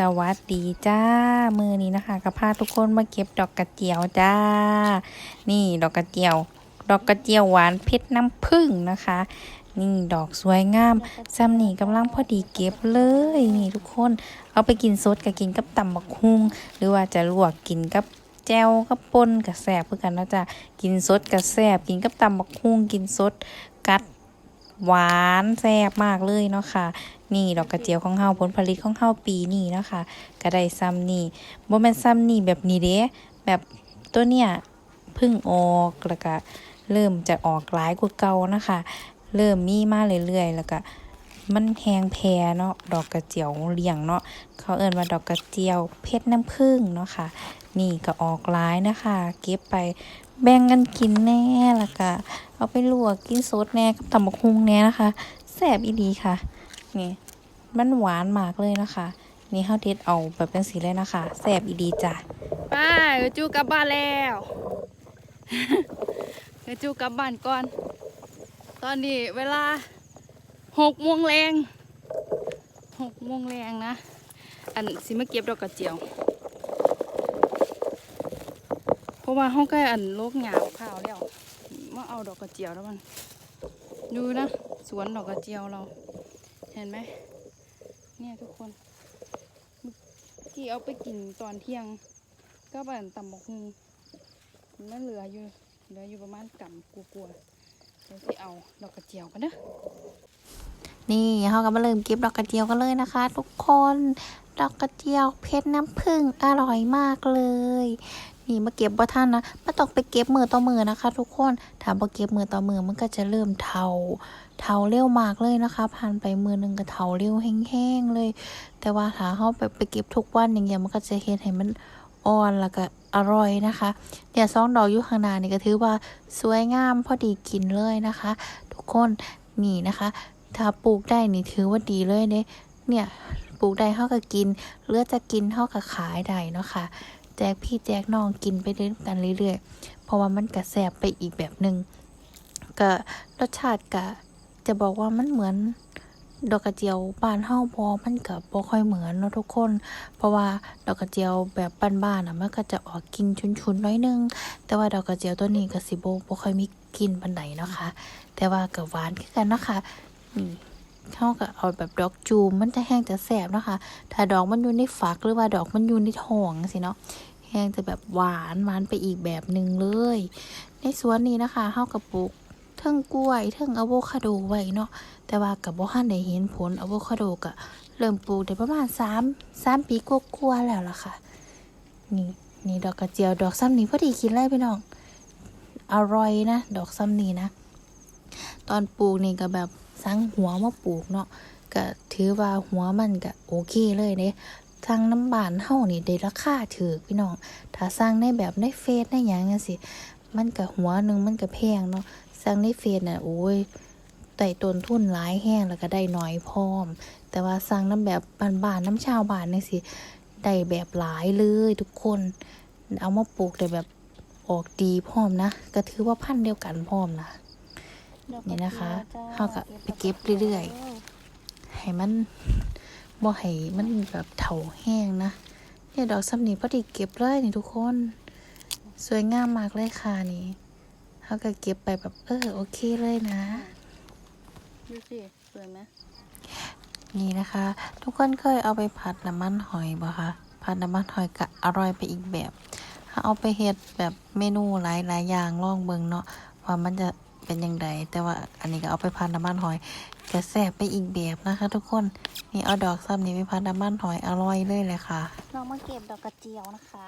สวัสดีจ้า มือนี้นะคะก็พาทุกคนมาเก็บดอกกระเจียวจ้า นี่ดอกกระเจียว ดอกกระเจียวหวานเพชรน้ำผึ้งนะคะ นี่ดอกสวยงามซ้ำนี่กำลังพอดีเก็บเลยนี่ทุกคน เอาไปกินสดกับกินกับตำบักฮุงหรือว่าจะลวกกินกับแจวกับปนกับแสบเพื่อกันนะจ๊ะกินสดกับแสบกินกับตำบักฮุงกินสดกัด หวานแซ่บมากเลยเนาะค่ะ นี่ดอกกระเจียวของเฮาผลผลิตของเฮาปีนี้เนาะคะก็ได้ซ้ำนี่บ่แม่นซ้ำนี่แบบนี้เด้แบบตัวเนี้ยพึ่งออกแล้วก็เริ่มจะออกหลายกว่าเก่านะคะ เริ่มมีมาเรื่อยๆแล้วก็มันแหงแพรเนาะดอกกระเจียวเลี้ยงเนาะเขาเอิ้นว่าดอกกระเจียวเพชรน้ำผึ้งเนาะค่ะ นี่ก็ออกหลายนะคะ เก็บไป แบ่งกันกินแน่ล้วก็เอาไปลวกกินสดแน่กับตำบักฮุงแน่นะคะแซ่บอีดีค่ะ นี่มันหวานมากเลยนะคะ นี่ข้าวเด็ดเอาแบบเป็นสีเลยนะคะแซ่บอีดีจ้ะไปเดี๋ยวจูกลับบ้านแล้วเดี๋ยวจูกลับบ้านก่อน ตอนนี้เวลาหกโมงแรงหกโมงแรงนะ อันสิมาเก็บดอกกระเจียว เพราะว่าห้องใกล้อันโลกหยาวข้าวแล้วมาเอาดอกกระเจียวแล้วมัน ดูนะ สวนดอกกระเจียวเรา เห็นไหมเนี่ยทุกคนกี้เอาไปกินตอนเที่ยง ก็แบบตำบกฮุงมันเหลืออยู่เหลืออยู่ประมาณกำกลัวๆเดี๋ยวสิเอาดอกกระเจียวกันเด้อนี่เขาก็มาเริ่มเก็บดอกกระเจียวกันเลยนะคะ ทุกคน ดอกกระเจียวเพชรน้ำผึ้งอร่อยมากเลย นี่มาเก็บบ่ท่านนะม่ต้องไปเก็บมือต่อมือนะคะ ทุกคนถ้าบ่เก็บมือต่อมือมันก็จะเริ่มเทาเทาเร็วมากเลยนะคะ ผ่านไปมือหนึงก็เทาเร็วแห้งๆเลย แต่ว่าถ้าเขาไปไปเก็บทุกวันอย่างเงี้ยมันก็จะเฮ็ดให้มันอ่อนแล้วก็อร่อยนะคะเนี่ยซองดอกอยู่ข้างหน้านี่ก็ถือว่าสวยงามพอดีกินเลยนะคะ ทุกคนนี่นะคะ ถ้าปลูกได้นี่ถือว่าดีเลยเด้เนี่ยปลูกได้เท่ากับกินเลือจะกินเท่ากับขายได้เนาะค่ะ แจกพี่แจกน้องกินไปเรื่อยกันเรื่อยๆ เพราะว่ามันกระแสบไปอีกแบบหนึ่งก็รสชาติกะจะบอกว่ามันเหมือนดอกกระเจียวบ้านเฮาพอมันกับบ่ค่อยเหมือนเนาะทุกคน เพราะว่าดอกกระเจียวแบบบ้านๆอะมันก็จะออกกลินชุนๆน้อยนึง แต่ว่าดอกกระเจียวตัวนี้ก็สิบ่บ่ค่อยมีกลิ่นปานใดเนาะค่ะแต่ว่าก็หวานคือกันเนาะค่ะนี่ เท่ากับเอาแบบดอกจูมมันจะแห้งจะแสบเนาะคะถ้าดอกมันอยู่ในฝักหรือว่าดอกมันอยู่ในท้องสิเนาะแห้งจะแบบหวานหวานไปอีกแบบหนึ่งเลย ในสวนนี้นะคะเฮากับปลูกเทิงกล้วยเทิงอะโวคาโดไว้เนาะแต่ว่ากับบ่ทันได้เห็นผลอะโวคาโดก็เริ่มปลูกได้ประมาณ3 3ปีกว่าๆแล้วล่ะค่ะ นี่นี่ดอกกระเจียวดอกซ้ำนี้พอดีกินเลยพี่น้องอร่อยนะ ดอกซ้ำนี้นะ ตอนปลูกนี่ก็แบบ สั่งหัวมาปลูกเนาะก็ถือว่าหัวมันก็โอเคเลยเด้สั่งน้ำบานเฮานี่ได้ราคาถือพี่น้องถ้าสั่งในแบบในเฟซในหยังจังซี่มันก็หัวหนึงมันก็แพงเนาะสั่งในเฟซน่ะโอ้ยไต่ต้นทุนหลายแห้งแล้วก็ได้น้อยพร้อม แต่ว่าสั่งน้ำแบบบ้านๆน้ำชาวบ้านนี่สิได้แบบหลายเลยทุกคน เอามาปลูกได้แบบออกดีพร้อมนะ ก็ถือว่าพันธุ์เดียวกันพร้อมนะ นี่นะคะเขาก็ไปเก็บเรื่อยให้มันบ่ให้มันแบบเถาแห้งนะ เนี่ยดอกซ้ำนี้พอดีเก็บเลยนี่ทุกคน สวยงามมากเลยค่ะนี่เขาก็เก็บไปแบบเออโอเคเลยนะ ดูสิ สวยไหมนี่นะคะ ทุกคนเคยเอาไปผัดน้ำมันหอยบ่คะผัดน้ำมันหอยก็อร่อยไปอีกแบบถ้าเอาไปเฮ็ดแบบเมนูหลายหลายๆอย่างลองเบิ่งเนาะว่ามันจะ เป็นยังไงแต่ว่าอันนี้ก็เอาไปพันน้ำมันหอยก็แซบไปอีกแบบนะคะ ทุกคนนี่เอาดอกซ้ำนี้ไปพันน้ำมันหอยอร่อยเลยเลยค่ะ เรามาเก็บดอกกระเจียวนะคะ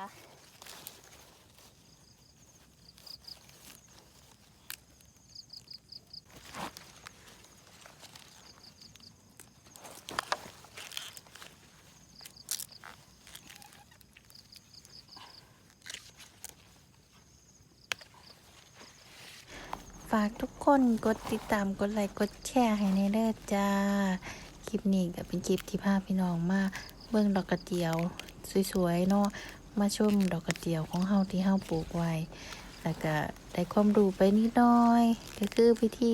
ากทุกคนกดติดตามกดไลค์กดแชร์ให้ในเด้อจ้า คลิปนี้ก็เป็นคลิปที่พาพี่น้องมาเบิ่งดอกกระเจียว สวยๆเนาะมาชมดอกกระเจียวของเฮาที่เฮาปลูกไว้แล้วก็ได้ความรู้ไปนิดหน้อย ก็คือวิธี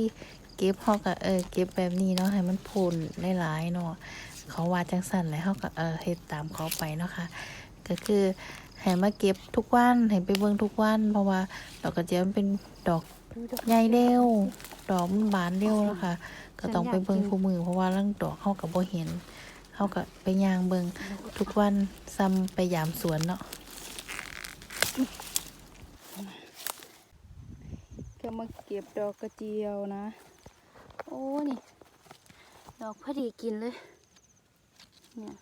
เก็บเฮาก็เออเก็บแบบนี้เนาะให้มันพ่นหลายๆเนาะเขาว่าจังสั่นแล้วเขาก็เออเฮ็ดตามเขาไปเนาะค่ะก็คือ ให้มาเก็บทุกวันให้ไปเบิ่งทุกวัน เพราะว่าดอกกระเจียวมันเป็นดอกใหญ่เร็วดอกมันบานเร็วแล้วค่ะ ก็ต้องไปเบิ่งคู่มือ เพราะว่าลังดอกเขาก็บ่เห็นเขาก็ไปย่างเบิ่งทุกวันซ้ำไปยามสวนเนาะก็มาเก็บดอกกระเจียวนะ โอ้นี่ ดอกพอดีกินเลย เนี่ย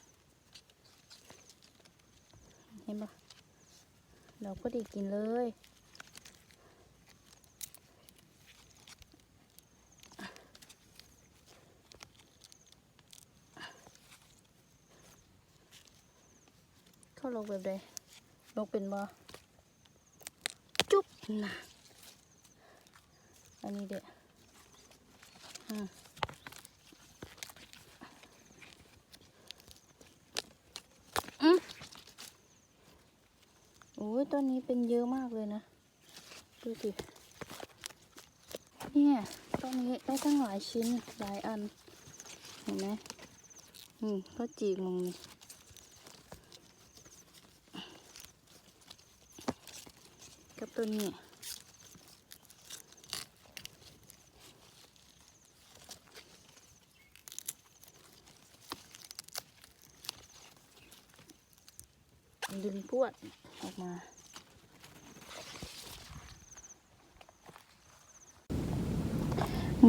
เห็นปะ ดอกพอดีกินเลยเข้าลงแบบใดลงเป็นบ่จุ๊บนะอันนี้เด็ดอืมโอ้ย ต้นนี้เป็นเยอะมากเลยนะ ดูสิเนี่ยต้นนี้ได้ตั้งหลายชิ้นหลายอัน เห็นไหมอืมก็จีกลงนี่กับต้นนี้ดึงพวดออกมา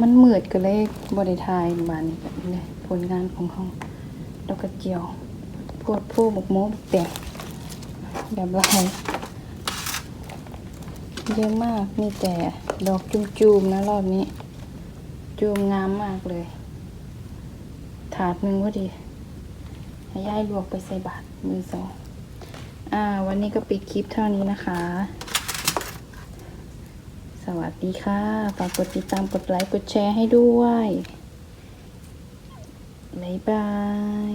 มันเหมือดก็เลยบริทายบานนี้แบบนี้เลยผลงานของเขาดอกกระเจียวโพดผู้บกโม้บกแต่แบบลายเยอะมากมีแต่ดอกจุ่มๆนะรอบนี้จูมงามมากเลย ถาดหนึ่งพอดีให้ย่ายลวกไปใส่บาทมือสองอ่า วันนี้ก็ปิดคลิปเท่านี้นะคะ วัสดีค่ะ ฝากกดติดตามกดไลค์ กดแชร์ให้ด้วย บ๊ายบาย